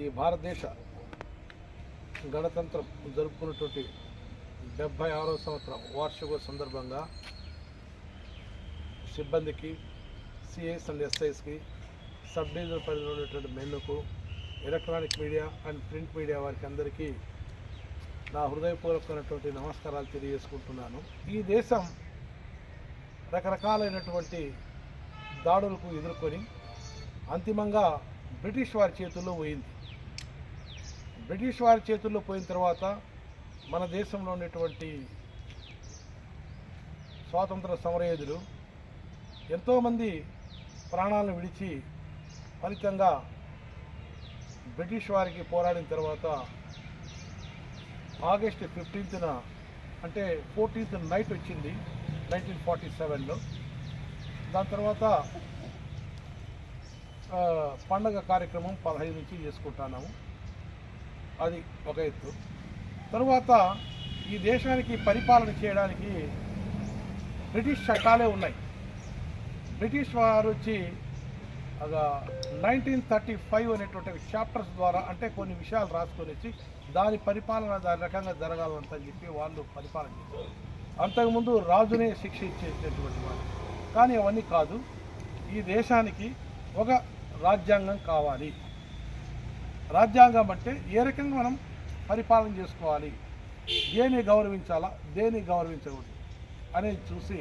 ఈ భారతదేశ గణతంత్రం జరుపుకున్నటువంటి డెబ్భై ఆరో సంవత్సరం వార్షిక సందర్భంగా సిబ్బందికి సిఐస్ అండ్ ఎస్ఐస్కి సబ్ డివిజన్ పరిధిలో ఉన్నటువంటి మెన్నుకు electronic media and print media వారికి అందరికీ నా హృదయపూర్వకమైనటువంటి నమస్కారాలు తెలియజేసుకుంటున్నాను. ఈ దేశం రకరకాలైనటువంటి దాడులకు ఎదుర్కొని అంతిమంగా బ్రిటిష్ వారి చేతుల్లో పోయింది. బ్రిటిష్ వారి చేతుల్లో పోయిన తర్వాత మన దేశంలో ఉన్నటువంటి స్వాతంత్ర సమరయోధులు ఎంతోమంది ప్రాణాలను విడిచి ఫలితంగా బ్రిటిష్ వారికి పోరాడిన తర్వాత ఆగస్టు ఫిఫ్టీన్త్న అంటే ఫోర్టీన్త్ నైట్ వచ్చింది నైన్టీన్ ఫార్టీ సెవెన్లో. దాని తర్వాత పండగ కార్యక్రమం పదహైదు నుంచి చేసుకుంటున్నాము. అది ఒక ఎత్తు. తరువాత ఈ దేశానికి పరిపాలన చేయడానికి బ్రిటిష్ చట్టాలే ఉన్నాయి. బ్రిటిష్ వారు వచ్చి నైన్టీన్ థర్టీ ఫైవ్ అనేటువంటి చాప్టర్స్ ద్వారా అంటే కొన్ని విషయాలు రాసుకొని వచ్చి దాని పరిపాలన దాని రకంగా జరగాలంతని చెప్పి వాళ్ళు పరిపాలన చేశారు. అంతకుముందు రాజునే శిక్ష ఇచ్చేటటువంటి వాళ్ళు. కానీ అవన్నీ కాదు. ఈ దేశానికి ఒక రాజ్యాంగం కావాలి. రాజ్యాంగం అంటే ఏ రకంగా మనం పరిపాలన చేసుకోవాలి? దేన్ని గౌరవించాలా? దేని గౌరవించకూడదు? అనేది చూసి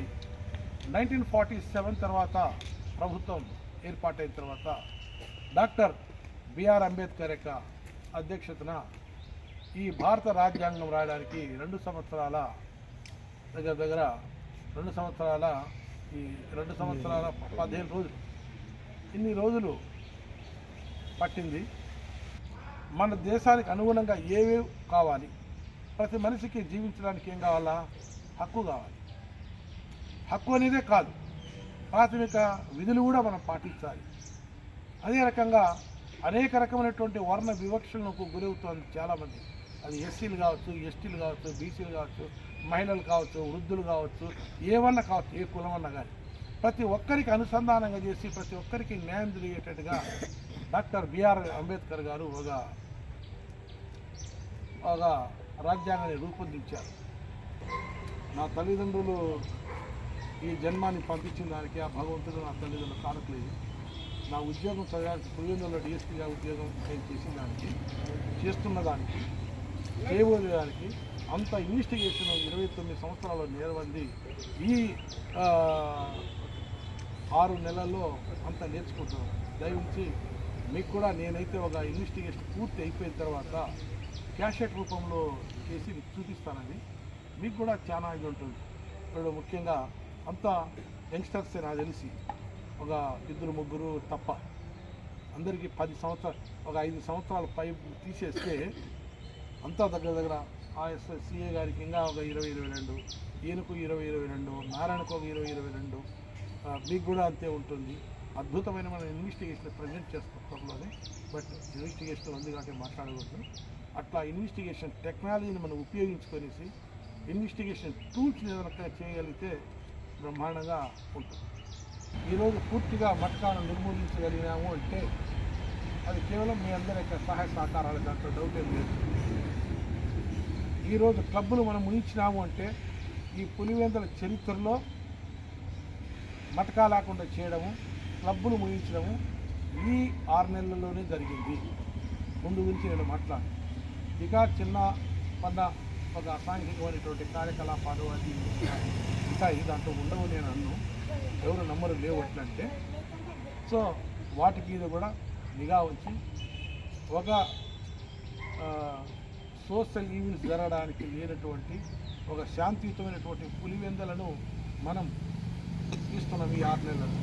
నైన్టీన్ ఫార్టీ సెవెన్ తర్వాత ప్రభుత్వం ఏర్పాటైన తర్వాత డాక్టర్ బిఆర్ అంబేద్కర్ యొక్క అధ్యక్షతన ఈ భారత రాజ్యాంగం రాయడానికి రెండు సంవత్సరాల దగ్గర దగ్గర రెండు సంవత్సరాల ఈ రెండు సంవత్సరాల పదిహేను రోజులు. ఇన్ని రోజులు పట్టింది. మన దేశానికి అనుగుణంగా ఏవేవి కావాలి? ప్రతి మనిషికి జీవించడానికి ఏం కావాలా? హక్కు కావాలి. హక్కు అనేదే కాదు. ప్రాథమిక విధులు కూడా మనం పాటించాలి. అదే రకంగా అనేక రకమైనటువంటి వర్ణ వివక్షలకు గురవుతుంది చాలామంది. అది ఎస్సీలు కావచ్చు ఎస్టీలు కావచ్చు బీసీలు కావచ్చు మహిళలు కావచ్చు వృద్ధులు కావచ్చు ఏమన్నా కావచ్చు ఏ కులమన్నా కానీ. ప్రతి ఒక్కరికి అనుసంధానంగా చేసి ప్రతి ఒక్కరికి న్యాయం జరిగేటట్టుగా డాక్టర్ బిఆర్ అంబేద్కర్ గారు ఒక ఒక రాజ్యాంగాన్ని రూపొందించారు. నా తల్లిదండ్రులు ఈ జన్మాన్ని పంపించిన దానికి ఆ భగవంతుడు నా తల్లిదండ్రులు కానట్లేదు నా ఉద్యోగం చదవడానికి పులివెందులో డిఎస్పీగా ఉద్యోగం నేను చేసిన దానికి చేస్తున్న దానికి చేయబోయే దానికి అంత ఇన్వెస్టిగేషన్ ఇరవై తొమ్మిది సంవత్సరాలు నేరవంది. ఈ ఆరు నెలల్లో అంత నేర్చుకుంటున్నాను. దయవుంచి మీకు కూడా నేనైతే ఒక ఇన్వెస్టిగేషన్ పూర్తి అయిపోయిన తర్వాత క్యాషెట్ రూపంలో చేసి మీకు చూపిస్తానండి మీకు కూడా చాలా ఇది ఉంటుంది. ఇప్పుడు ముఖ్యంగా అంతా యంగ్స్టర్స్ నాకు తెలిసి ఒక ఇద్దరు ముగ్గురు తప్ప అందరికీ పది సంవత్సరాలు ఒక ఐదు సంవత్సరాల పై తీసేస్తే అంతా దగ్గర దగ్గర ఆఎస్ సిఏ గారికి ఇంకా ఒక ఇరవై ఇరవై రెండు ఈయనకు ఇరవై ఇరవై రెండు నారాయణకు ఒక ఇరవై ఇరవై రెండు మీకు కూడా అంతే ఉంటుంది. అద్భుతమైన మన ఇన్వెస్టిగేషన్ ప్రజెంట్ చేస్తాం త్వరలోనే. బట్ ఇన్వెస్టిగేషన్ ఉంది కాబట్టి మాట్లాడకూడదు. అట్లా ఇన్వెస్టిగేషన్ టెక్నాలజీని మనం ఉపయోగించుకొనేసి ఇన్వెస్టిగేషన్ టూల్స్ ఏదైనా చేయగలిగితే బ్రహ్మాండంగా ఉంటుంది. ఈరోజు పూర్తిగా మట్కాను నిర్మూలించగలిగినాము అంటే అది కేవలం మీ అందరి యొక్క సహాయ సహకారాలు దాంట్లో డౌట్ ఏం లేదు. ఈరోజు క్లబ్బులు మనం ముగించినాము అంటే ఈ పులివెందుల చరిత్రలో మటకా లేకుండా చేయడము క్లబ్బులు ముగించడము ఈ ఆరు నెలల్లోనే జరిగింది. ముందు గురించి నేను మాట్లాడు ఇక చిన్న పన్న ఒక అసాంఘికమైనటువంటి కార్యకలాపాలు అది ఇంకా ఇది దాంట్లో ఉండవు నేను అన్ను. ఎవరు నమ్మరు లేవు అట్లంటే. సో వాటికి ఇది కూడా నిఘా ఉంచి ఒక సోషల్ ఈవెంట్స్ జరగడానికి లేనటువంటి ఒక శాంతియుతమైనటువంటి పులివెందలను మనం తీస్తున్నాం ఈ ఆరు నెలలు